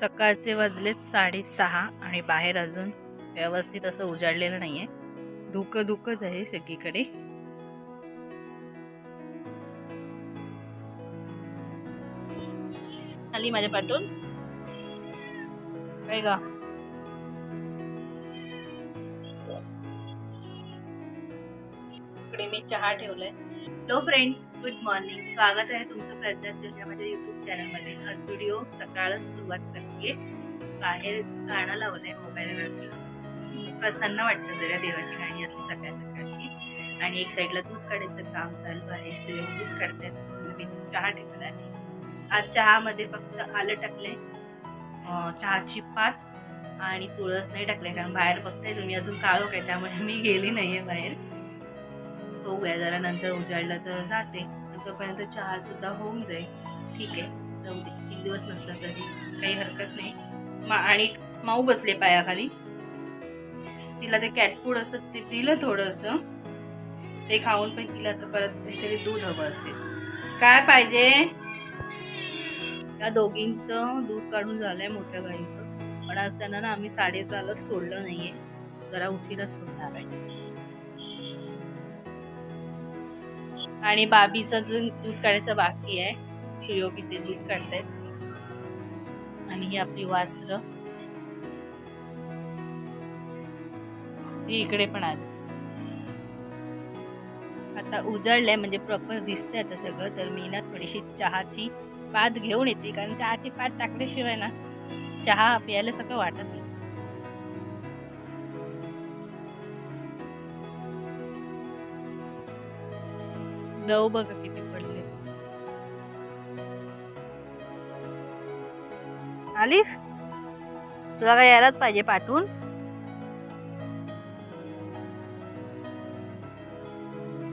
सकाळचे वाजलेत साडेसहा आणि बाहेर अजून व्यवस्थित असं उजाडलेलं आहे धुकं धुकंच आहे सगळीकडे. आली माझ्या पाठून. काय गा. इकडे मी चहा ठेवलाय. हॅलो फ्रेंड्स गुड मॉर्निंग स्वागत आहे तुमचं प्रज्ञा या माझ्या युट्यूब चॅनलमध्ये हा स्टुडिओ सकाळच सुरुवात करते बाहेर गाणं लावलंय मोबाईलवरती. प्रसन्न वाटतं जरा देवाची गाणी असली सकाळ सकाळची. आणि एक साईडला दूध काढायचं काम चालू आहे. सगळे दूध काढतात मी चहा ठेवला आहे. आज चहामध्ये फक्त आलं टाकलंय. चहाची पात आणि तुळस नाही टाकले कारण बाहेर बघताय तुम्ही अजून काळोख आहे. त्यामुळे मी गेली नाहीये बाहेर. बघूया जरा नंतर उजाडलं तर जाते. तोपर्यंत चहा सुद्धा होऊन जाईल. ठीक आहे. जाऊ दे. एक दिवस नसलं तरी काही हरकत नाही. मा आणि माऊ बसले पायाखाली. तिला ते कॅटफूड असतं ते दिलं थोडंसं. ते खाऊन पण तिला तर परत काहीतरी दूध हवं असेल. काय पाहिजे? त्या दोघींचं दूध काढून झालंय मोठ्या गाईचं. पण आज त्यांना ना आम्ही साडेसहालाच सोडलं नाही आहे जरा उशिरा सोडणार आहे. आणि बाबीचं अजून दूध काढायचं बाकी आहे. शिवयोगी ते दूध काढतायत. आणि ही आपली वासरं. ही इकडे पण आली. आता उजळलंय म्हणजे प्रॉपर दिसतंय आता सगळं. तर मी ना थोडीशी चहाची पात घेऊन येते. कारण चहाची पात टाकल्याशिवाय ना चहा प्यायला सगळं वाटत नाही. जाऊ बघा किती पडले. आलीस? तुला काय यायलाच पाहिजे पाठवून?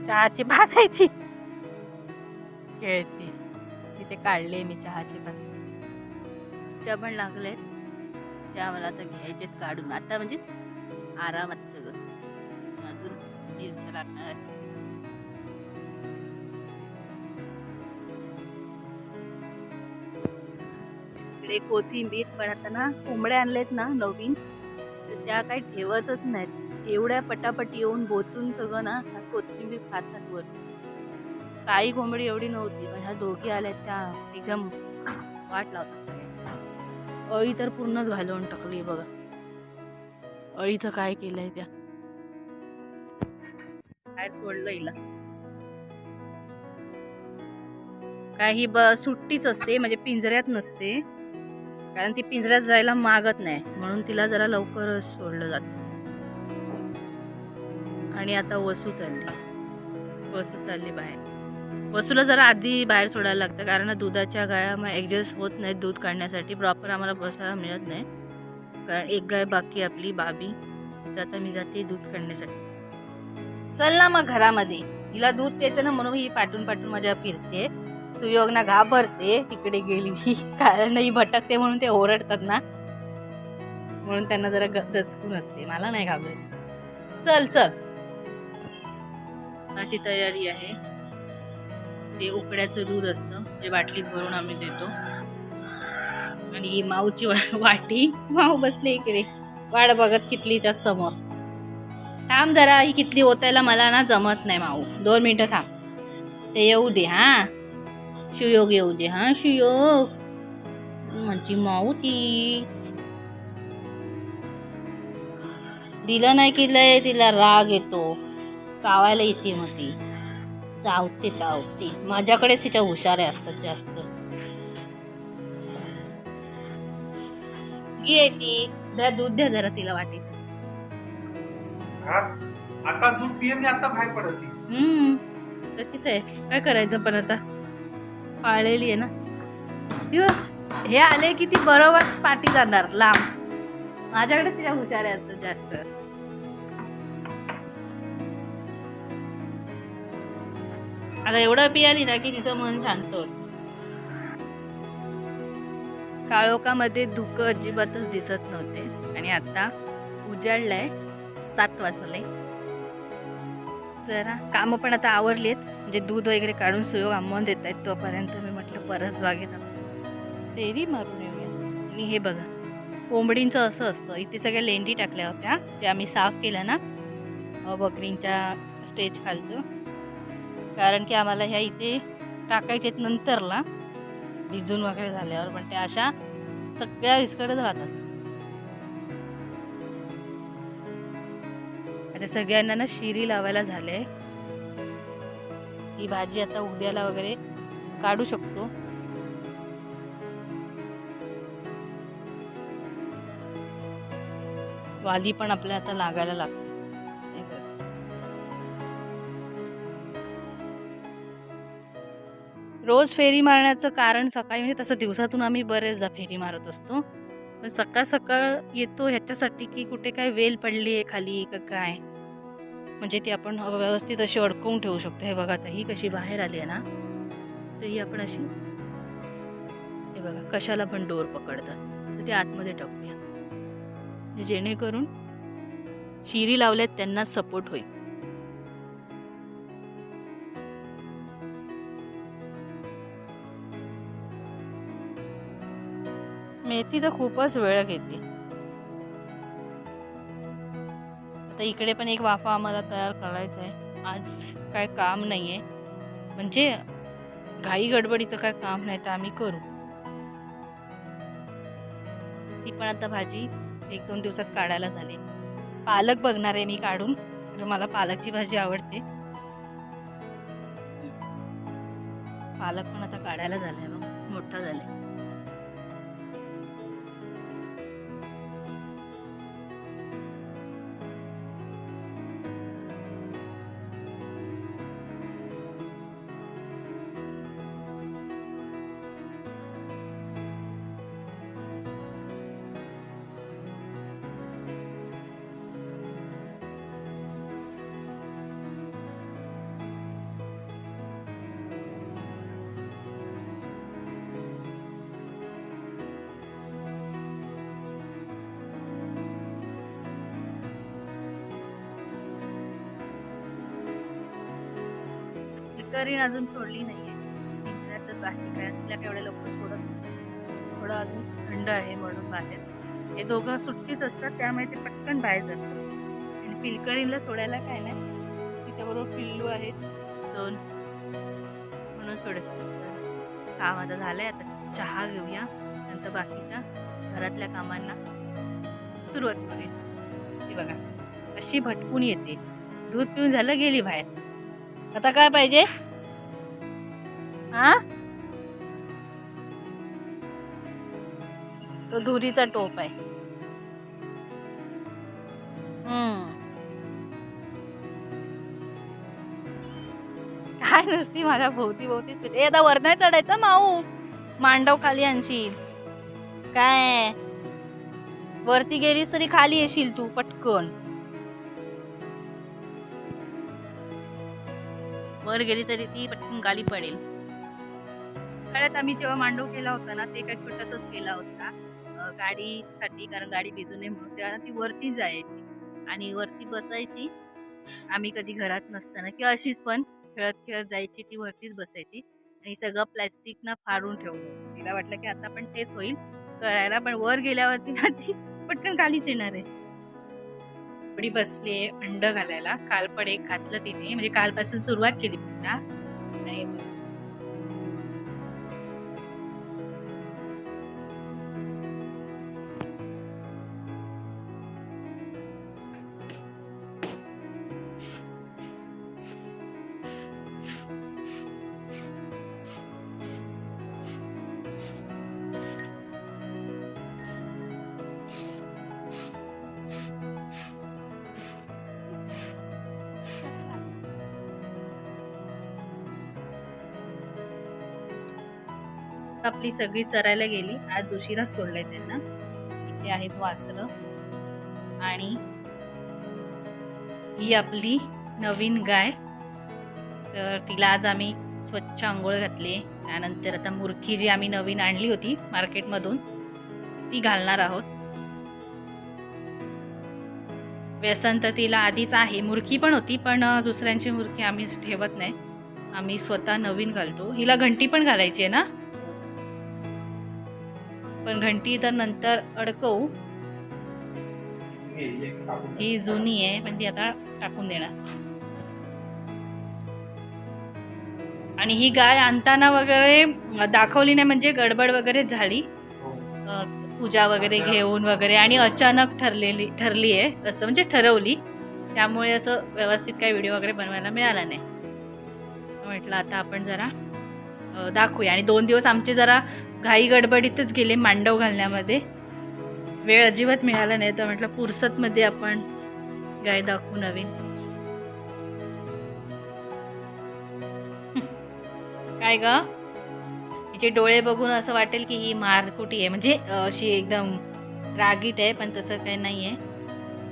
चहाची भात आहे ती. खेळते. तिथे काढले मी चहाचे भात. चबण पण लागले. त्या मला आता घ्यायचेत काढून. आता म्हणजे आरामात सगळं. अजून मिरच्या लागणार आहे इकडे कोथिंबीर पण आता ना कोंबड्या आणल्यात ना नवीन तर त्या काही ठेवतच नाहीत. एवढ्या पटापट येऊन बोचून सगळं ना कोथिंबीर खातात वर काही कोंबडी एवढी नव्हती पण ह्या दोघी आल्यात त्या एकदम वाट लावतात. अळी तर पूर्णच घालवून टाकली बघा. अळीचं काय केलंय त्या? काय सोडलं हिला. काही ब सुट्टीच असते म्हणजे पिंजऱ्यात नसते. कारण ती पिंजऱ्यात जायला मागत नाही. म्हणून तिला जरा लवकरच सोडलं जातं. आणि आता वसू चालली. वसू चालली बाहेर. वसूला जरा आधी बाहेर सोडायला लागतं. कारण दुधाच्या गाया मग ॲडजस्ट होत नाहीत दूध काढण्यासाठी. प्रॉपर आम्हाला बसायला मिळत नाही. कारण एक गाय बाकी आपली बाबी. तिचं आता मी जाते दूध काढण्यासाठी. चल ना मग घरामध्ये. हिला दूध प्यायचं ना म्हणून ही पाठून पाठून माझ्या फिरते सुयोग ना घाबरते तिकडे गेली. ही कारण ही भटकते म्हणून ते ओरडतात ना. म्हणून त्यांना जरा ग- दचकून असते. मला नाही घाबरत. चल चल. अशी तयारी आहे. ते उकड्याचं दूध असतं. ते बाटलीत भरून आम्ही देतो. आणि ही माऊची वाटी. माऊ बसले इकडे. वाट बघत कितलीच्या समोर. थांब जरा. ही कितली ओतायला मला ना जमत नाही माऊ. दोन मिनटं थांब. ते येऊ दे हां. शिवयोग येऊ दे हा शिवयोग माझी माऊ ती दिलं नाही की लय तिला राग येतो. चावायला येते मग ती चावते चावते. माझ्याकडेच तिच्या हुशारे असतात जास्त. घे ती. जरा दूध द्या जरा तिला वाटेल हा? आता दूध आता बाहेर पडत. हम्म. तशीच आहे. काय करायचं पण आता? पाळलेली आहे ना. हे आले की ती बरोबर पाठी जाणार लांब. माझ्याकडे तिच्या हुशार असतात जास्त. आता एवढं पियाली ना की तिचं मन शांत होत काळोखामध्ये धुकं अजिबातच दिसत नव्हते. आणि आता उजाडलंय सात वाजले. जरा कामं पण आता आवरली आहेत म्हणजे दूध वगैरे काढून सुयोग आंबवून देत आहेत तोपर्यंत मी म्हटलं परस आपण फेरी मारून येऊया आणि हे बघा कोंबडींचं असं असतं इथे सगळ्या लेंडी टाकल्या होत्या ज्या आम्ही साफ केल्या ना बकरींच्या स्टेज खालचं. कारण की आम्हाला ह्या इथे टाकायचे नंतरला भिजून वगैरे झाल्यावर पण त्या अशा सगळ्या विस्कडत राहतात. आता सगळ्यांना ना शिरी लावायला झाले. ही भाजी आता उद्याला वगैरे काढू शकतो. वाली पण आपल्या आता लागायला लागते. रोज फेरी मारण्याचं कारण सकाळी म्हणजे तसं दिवसातून आम्ही बरेचदा फेरी मारत असतो. पण सकाळ सकाळ येतो ह्याच्यासाठी की कुठे काय वेल पडली आहे खाली का काय? म्हणजे ती आपण व्यवस्थित अशी अडकवून ठेवू शकतो. हे बघा आता ही कशी बाहेर आली आहे ना तर ही आपण अशी हे बघा कशाला पण डोर पकडतात. तर ते आतमध्ये टाकूया. म्हणजे जेणेकरून शिरी लावल्यात त्यांना सपोर्ट होईल. मेथी तर खूपच वेळ घेते. तर इकडे पण एक वाफा आम्हाला तयार करायचा आहे. आज काय काम नाही आहे म्हणजे घाई गडबडीचं काय काम नाही तर आम्ही करू. ती पण आता भाजी एक दोन दिवसात काढायला झाली. पालक बघणार आहे मी काढून. तर मला पालकची भाजी आवडते. पालक पण आता काढायला झालाय मग मोठा झालाय. करीन अजून सोडली नाही आहे पिंजऱ्यातच आहे काय तिला एवढ्या लवकर सोडत थोडं अजून थंड आहे म्हणून बाहेर. हे दोघं सुट्टीच असतात त्यामुळे ते पटकन बाहेर जातात. आणि पिलकरीला सोडायला काय नाही. तिच्याबरोबर पिल्लू आहेत दोन. म्हणून सोडत काम आता आहे आता. चहा घेऊया नंतर बाकीच्या घरातल्या कामांना सुरुवात करूया. हे बघा अशी भटकून येते. दूध पिऊन झालं गेली बाहेर. आता काय पाहिजे? हा? तो धुरीचा टोप आहे. हम्म. काय नसती माझ्या भोवती भोवतीच फिरते. ए आता वर नाही चढायचं माऊ. मांडव खाली आणशील. काय? वरती गेलीस तरी खाली येशील तू पटकन. वर गेली तरी ती पटकन गाली पडेल. सगळ्यात आम्ही जेव्हा मांडव केला होता ना ते काय छोटासाच केला होता. गाडीसाठी कारण गाडी भिजू नये म्हणून तेव्हा ती वरती जायची आणि वरती बसायची. आम्ही कधी घरात नसताना किंवा अशीच पण खेळत खेळत जायची ती वरतीच बसायची. आणि सगळं प्लॅस्टिक ना फाडून ठेवलं तिला वाटलं की आता पण तेच होईल करायला पण वर गेल्यावरती ना ती पटकन खालीच येणार आहे. थोडी बसली अंड घालायला. काल पण एक घातलं तिने. म्हणजे कालपासून सुरुवात केली पुन्हा आणि आपली सगळी चरायला गेली. आज उशिराच सोडलंय त्यांना. इथे आहेत वासरं. आणि ही आपली नवीन गाय. तर तिला आज आम्ही स्वच्छ आंघोळ घातली. त्यानंतर आता मुरखी जी आम्ही नवीन आणली होती मार्केटमधून ती घालणार आहोत. व्यसन तर तिला आधीच आहे. मुरखी पण होती पण दुसऱ्यांची मुरखी आम्ही ठेवत नाही. आम्ही स्वतः नवीन घालतो. हिला घंटी पण घालायची आहे ना? पण घंटी तर नंतर अडकवू. ही जुनी आहे पण ती आता टाकून देणार. आणि ही गाय आणताना वगैरे दाखवली नाही म्हणजे गडबड वगैरे झाली. पूजा वगैरे घेऊन वगैरे आणि अचानक ठरलेली ठरली आहे असं म्हणजे ठरवली. त्यामुळे असं व्यवस्थित काही व्हिडिओ वगैरे बनवायला मिळाला नाही. म्हटलं आता आपण जरा दाखवूया. आणि दोन दिवस आमचे जरा घाई गडबडीतच गेले मांडव घालण्यामध्ये. वेळ अजिबात मिळाला नाही तर म्हटलं पुरसतमध्ये आपण गाय दाखवू नवीन. काय ग? हिचे डोळे बघून असं वाटेल की ही मारकुटी आहे? म्हणजे अशी एकदम रागीट आहे पण तसं काही नाही आहे.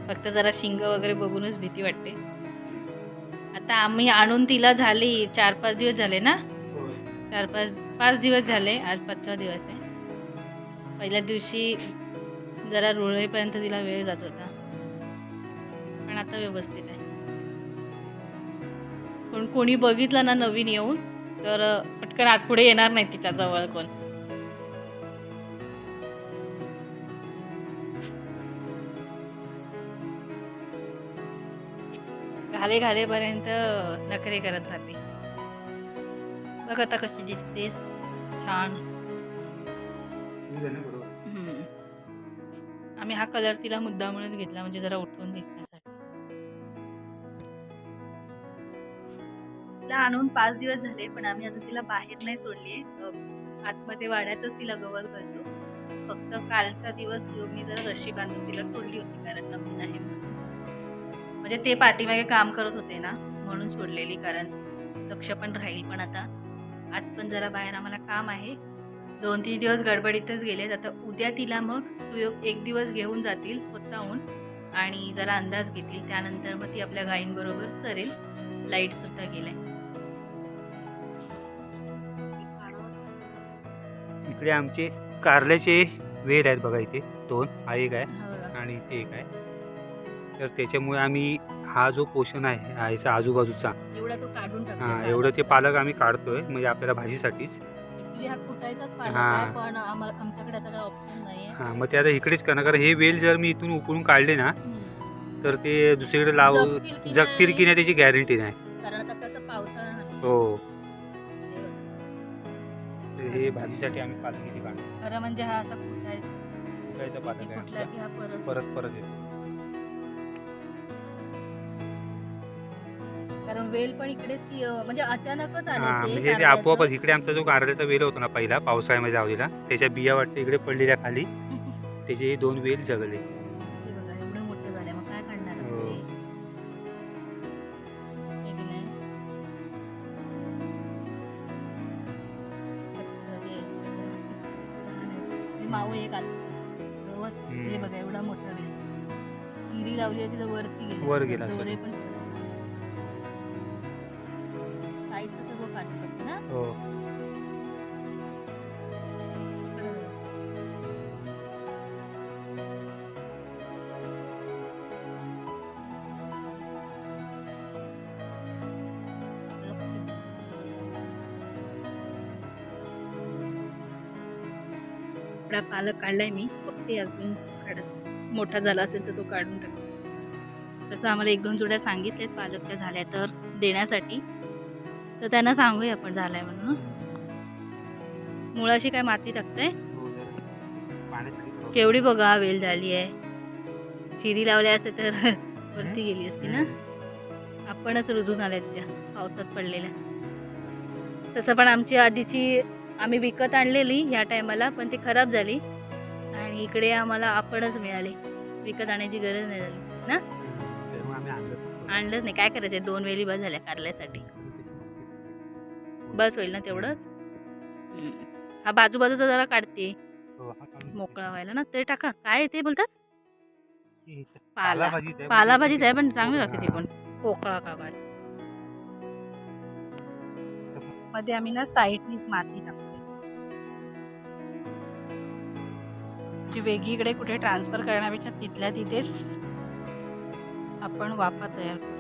फक्त जरा शिंग वगैरे बघूनच भीती वाटते. आता आम्ही आणून तिला झाली चार पाच दिवस झाले ना. चार पाच पाच दिवस झाले आज पाचवा दिवस आहे. पहिल्या दिवशी जरा रुळवेपर्यंत तिला वेळ जात होता. पण आता व्यवस्थित आहे. पण कोणी बघितलं ना नवीन येऊन तर पटकन आत पुढे येणार नाही तिच्या जवळ कोण. घाले घालेपर्यंत नखरे करत राहते. बघ आता कशी दिसते छान हे. आम्ही हा कलर तिला मुद्दामूनच घेतला。म्हणजे जरा उठून दिसण्यासाठी तिला आणून पाच दिवस झाले पण आम्ही अजून तिला बाहेर नाही सोडली. आतमध्ये वाड्यातच तिला गवत घालतो फक्त कालचा दिवस मी जरा रशी बांधून तिला सोडली होती कारण नवीन आहे म्हणून. म्हणजे ते पाठीमागे काम करत होते ना म्हणून सोडलेली कारण लक्ष पण राहील पण आता. आज पण जरा बाहेर आम्हाला काम आहे. दोन तीन दिवस गडबडीतच गेले आता उद्या तिला मग सुयोग एक दिवस घेऊन जातील स्वतःहून आणि जरा अंदाज घेतील. त्यानंतर मग ती आपल्या गायींबरोबर चरेल. लाइट सुद्धा गेलाय. इकडे आमचे कारल्याचे वेल आहेत बघा इथे. दोन हा एक आहे हो. आणि इथे एक आहे. तर त्याच्यामुळे आम्ही हा जो पोषण आहे आजूबाजूचा हा एवढं ते पालक आम्ही काढतोय म्हणजे आपल्याला भाजीसाठीच. ऍक्च्युली हा कुटायचाच पालक हा. आहे पण आम्हाला आमच्याकडे आता ऑप्शन नाही हा मग ते आता इकडेच करणार कारण हे वेल जर मी इथून उकळून काढले ना तर ते दुसरीकडे लाव जगतील की नाही? त्याची गॅरंटी नाही. कारण आता कसं पावसाळा नाही हो. तर हे भाजीसाठी आम्ही पालक इथे काढतो. खरं म्हणजे हा असा कुटायचा. उकळायचा पालक ती आहे कुठला आमचा. की हा परत परत परत येतो. कारण वेल पण इकडे ती म्हणजे अचानकच आले हा ते म्हणजे ते कारल्याचं. आपोआपच इकडे आमचा जो कारल्याचा वेल होता ना पहिला पावसाळ्यामध्ये लावलेला त्याच्या बिया वाटतं इकडे पडलेल्या खाली त्याचे दोन वेल जगले हे बघा एवढं मोठं झालं मग काय करणार हो. ते हे की नाही? अच्छा, हे, अच्छा. लहान आहे. हे माऊ एक आलं गवत हे. बघा एवढा मोठा वेल चिरी लावली अशी तर वरती गेली वर गेला दोरे. पण एवढा पालक काढलाय मी ते अजून काढत मोठा झाला असेल तर तो काढून टाकतो. तसं आम्हाला एक दोन जोड्या सांगितल्यात पालकच्या झाल्या तर देण्यासाठी. तर त्यांना सांगूया आपण झालाय म्हणून. मुळाशी काय माती टाकताय? हो. केवढी बघा वेल झाली आहे. चिरी लावल्या असते तर वरती गेली असती ना? आपणच रुजून आल्यात त्या पावसात पडलेल्या. तसं पण आमची आधीची आम्ही विकत आणलेली ह्या टायमाला पण ती खराब झाली. आणि इकडे आम्हाला आपणच मिळाले. विकत आणायची गरज नाही झाली ना? आणलंच नाही. काय करायचं दोन वेली बस झाल्या कारल्यासाठी. बस होईल ना तेवढंच? हा बाजू बाजूचा जरा काढते. मोकळा व्हायला ना? ते टाका. काय ते बोलतात? पाला पालाभाजीच आहे. पण चांगली लागते ती पण. पोकळा का काय मध्ये आम्ही ना साईडनीच माती टाकतो. जी वेगळीकडे कुठे ट्रान्सफर करण्यापेक्षा तिथल्या तिथेच आपण वापा तयार करू.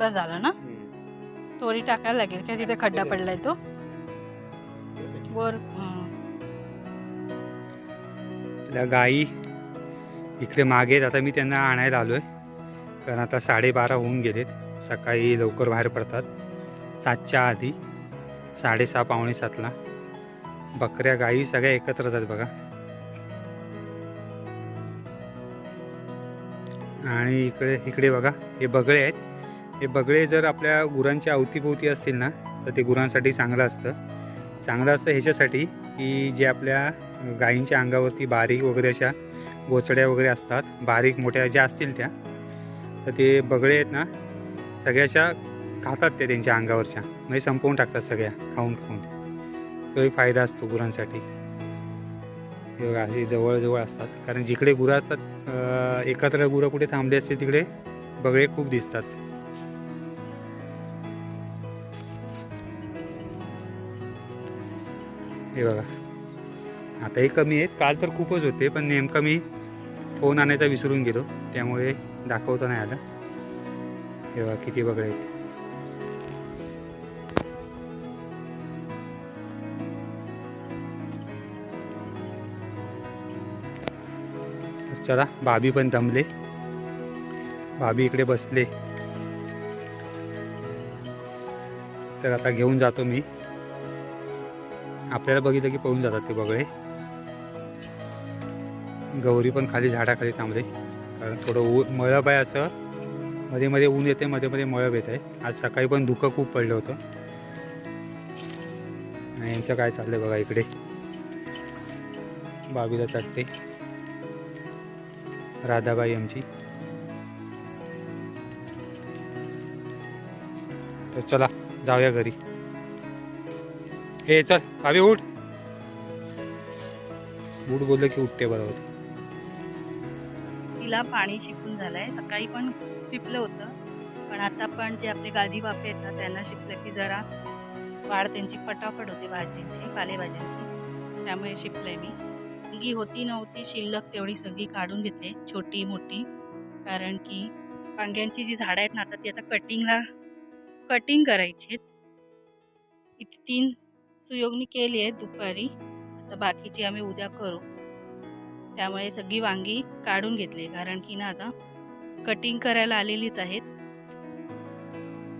बस झालं ना. तोरी टाकायला लागेल काय तिथे खड्डा पडलाय तो? वर गाई इकडे मागे आता मी त्यांना आणायला आलो आहे कारण आता साडेबारा होऊन गेलेत. सकाळी लवकर बाहेर पडतात. सातच्या आधी साडेसहा पावणे सातला. बकऱ्या गाई सगळ्या एकत्र जातात बघा. आणि इकडे इकडे बघा हे बगळे आहेत. हे बगळे जर आपल्या गुरांच्या अवतीभोवती असतील ना तर ते गुरांसाठी चांगलं असतं. चांगलं असतं ह्याच्यासाठी की जे आपल्या गायींच्या अंगावरती बारीक वगैरे अशा गोचड्या वगैरे असतात बारीक मोठ्या ज्या असतील त्या तर ते बगळे आहेत ना सगळ्याशा खातात ते त्यांच्या अंगावरच्या. म्हणजे संपवून टाकतात सगळ्या खाऊन खाऊन. तो एक फायदा असतो गुरांसाठी. हे बघा असे जवळजवळ असतात. कारण जिकडे गुरं असतात एकत्र गुरं कुठे थांबले असते तिकडे बगळे खूप दिसतात. हे बघा. आताही कमी आहेत. काल तर खूपच होते पण नेमकं मी फोन आणायचा विसरून गेलो. त्यामुळे दाखवता नाही आलं. हे बघा किती बगळे आहेत. चला भाभी पण दमले भाभी इकडे बसले. तर आता घेऊन जातो मी. आपल्याला बघितलं की पळून जातात ते बगळे. गौरी पण खाली झाडाखाली थांबले. कारण थोडं ऊ मळब आहे असं. मध्ये मध्ये ऊन येते मध्ये मध्ये मळब येत आहे आज सकाळी पण धुकं खूप पडलं होतं. आणि यांचं काय चाललं बघा इकडे. बाबीला चटते. राधाबाई आमची. तर चला जाऊया घरी. हे चल भाभी उठ. उठ बोललं की उठते बरोबर. तिला पाणी शिकून झालंय. सकाळी पण पिपलं होतं. पण आता पण जे आपले गादी बापे आहेत ना त्यांना शिकलं की जरा वाढ त्यांची पटापट होते भाज्यांची पालेभाज्यांची. त्यामुळे शिकलंय मी. मुलगी होती नव्हती शिल्लक तेवढी सगळी काढून घेतली छोटी मोठी. कारण की वांग्यांची जी झाडं आहेत ना आता ती आता कटिंगला कटिंग करायची आहेत. इथे तीन सुयोगनी केली आहे दुपारी. आता बाकीची आम्ही उद्या करू. त्यामुळे सगळी वांगी काढून घेतली कारण की ना आता कटिंग करायला आलेलीच आहेत.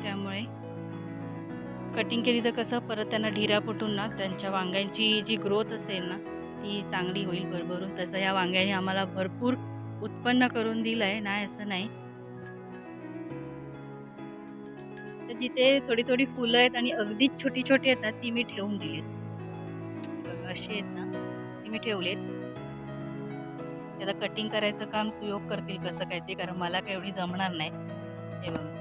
त्यामुळे कटिंग केली तर कसं परत त्यांना ढिरा फुटून ना त्यांच्या वांग्यांची जी ग्रोथ असेल ना ती चांगली होईल भरभरून. तसं या वांग्याने आम्हाला भरपूर उत्पन्न करून दिलं आहे नाही असं नाही. तर जिथे थोडी थोडी फुलं आहेत आणि अगदीच छोटी छोटी आहेत ना ती मी ठेवून दिली बघा अशी आहेत ना ती मी ठेवलेत त्याला कटिंग करायचं काम सुयोग करतील कसं काय ते कारण मला काय एवढी जमणार नाही. हे बघा.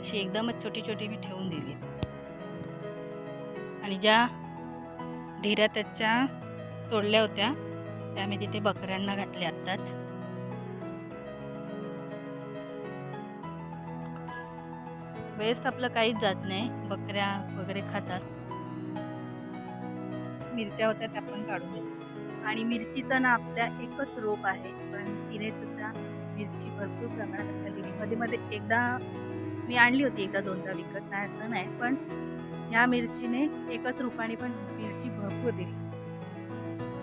अशी एकदमच छोटी छोटी मी ठेवून दिली आणि ज्या ढिऱ्या त्याच्या तोडल्या होत्या. त्या मी तिथे बकऱ्यांना घातल्या आत्ताच. वेस्ट आपलं काहीच जात नाही. बकऱ्या वगैरे खातात. मिरच्या होत्या त्या पण काढून आणि मिरचीचं ना आपल्या एकच रोप आहे. पण तिने सुद्धा मिरची भरपूर प्रमाणात खाल्ली. मध्ये मध्ये एकदा मी आणली होती एकदा दोनदा विकत. नाही असं नाही. पण या मिरचीने एकच रूपाने पण मिरची भरपूर दिली.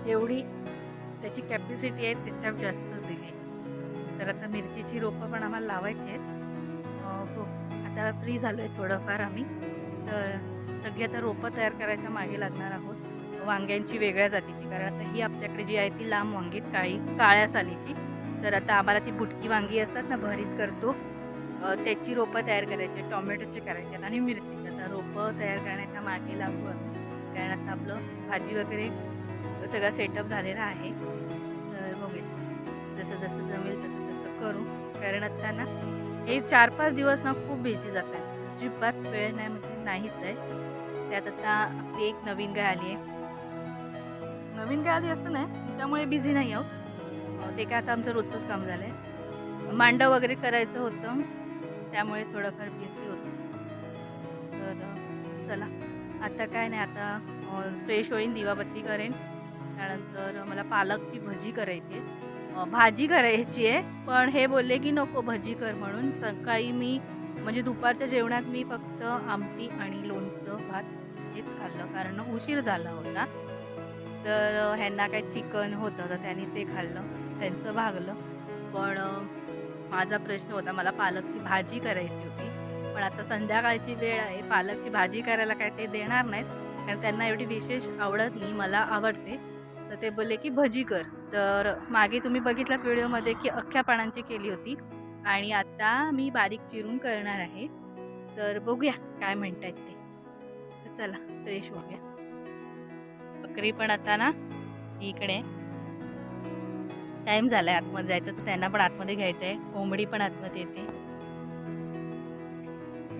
जेवढी त्याची कॅपॅसिटी आहे त्याच्यावर जास्तच दिली तर आता मिरचीची रोपं पण आम्हाला लावायची आहेत. हो आता फ्री झालो आहे थोडंफार आम्ही. तर सगळी आता रोपं तयार करायच्या मागे लागणार आहोत. वांग्यांची वेगळ्या जातीची कारण आता ही आपल्याकडे जी आहे ती लांब वांगी काळी काळ्या सालीची. तर आता आम्हाला ती बुटकी वांगी असतात ना भरीत करतो. त्याची रोपं तयार करायची टोमॅटोची करायची आणि मिरची. आता रोपं तयार करण्याच्या मागे लागू कारण आता आपलं भाजी वगैरे सगळा सेटअप झालेला आहे. तर बघूया जसं जसं जमेल तसं तसं करू. कारण आता ना हे चार पाच दिवस ना खूप बिझी जात आहे अजिबात वेळ नाही म्हणजे नाहीच आहे. त्यात आता आपली एक नवीन गाय आली आहे. नवीन गाय आली असं नाही त्यामुळे बिझी नाही आहोत. ते काय आता आमचं रोजचंच काम झालं आहे मांडव वगैरे करायचं होतं. त्यामुळे थोडंफार बिझी चला. आता काय नाही आता फ्रेश होईन दिवाबत्ती करेन. त्यानंतर मला पालकची भजी करायची आहे. भाजी करायची आहे पण हे बोलले की नको भजी कर म्हणून. सकाळी मी म्हणजे दुपारच्या जेवणात मी फक्त आमटी आणि लोणचं भात हेच खाल्लं कारण उशीर झाला होता. तर ह्यांना काय चिकन होतं तर त्यांनी ते खाल्लं त्यांचं भागलं. पण माझा प्रश्न होता मला पालकची भाजी करायची होती. पण आता संध्याकाळची वेळ आहे. पालकची भाजी करायला काय ते देणार नाहीत. कारण त्यांना एवढी विशेष आवडत नाही मला आवडते. तर ते बोलले की भजी कर. तर मागे तुम्ही बघितलात व्हिडिओमध्ये की अख्ख्या पानांची केली होती. आणि आता मी बारीक चिरून करणार आहे. तर बघूया काय म्हणतायत ते. तर चला फ्रेश होऊया. बकरी पण आता ना इकडे. टाईम झाला आहे आतमध्ये जायचं. तर त्यांना पण आतमध्ये घ्यायचं आहे कोंबडी पण आतमध्ये येते.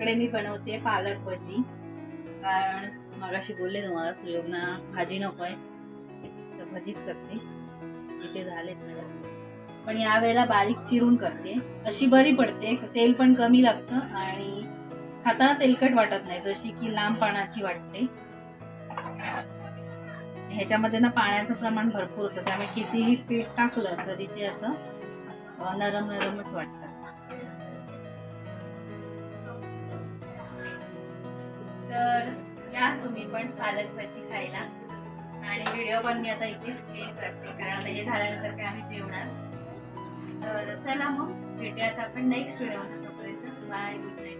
इकडे मी बनवते पालक भजी. कारण मगाशी बोलले तुम्हाला सुयोगना भाजी नको आहे तर भजीच करते. इथे झालेत माझ्या पण यावेळेला बारीक चिरून करते. अशी बरी पडते तेल पण कमी लागतं आणि खाताना तेलकट वाटत नाही जशी की लांब पानाची वाटते. ह्याच्यामध्ये ना पाण्याचं प्रमाण भरपूर असतं त्यामुळे कितीही पीठ टाकलं तरी ते असं नरम नरमच वाटतं. तर या तुम्ही पण पालक भाजी खायला. आणि व्हिडिओ पण मी आता इथेच एंड करते कारण आता हे झाल्यानंतर काय आम्ही जेवणार. तर चला मग भेटूयात आपण नेक्स्ट व्हिडिओ तोपर्यंत बाय गुड नाईट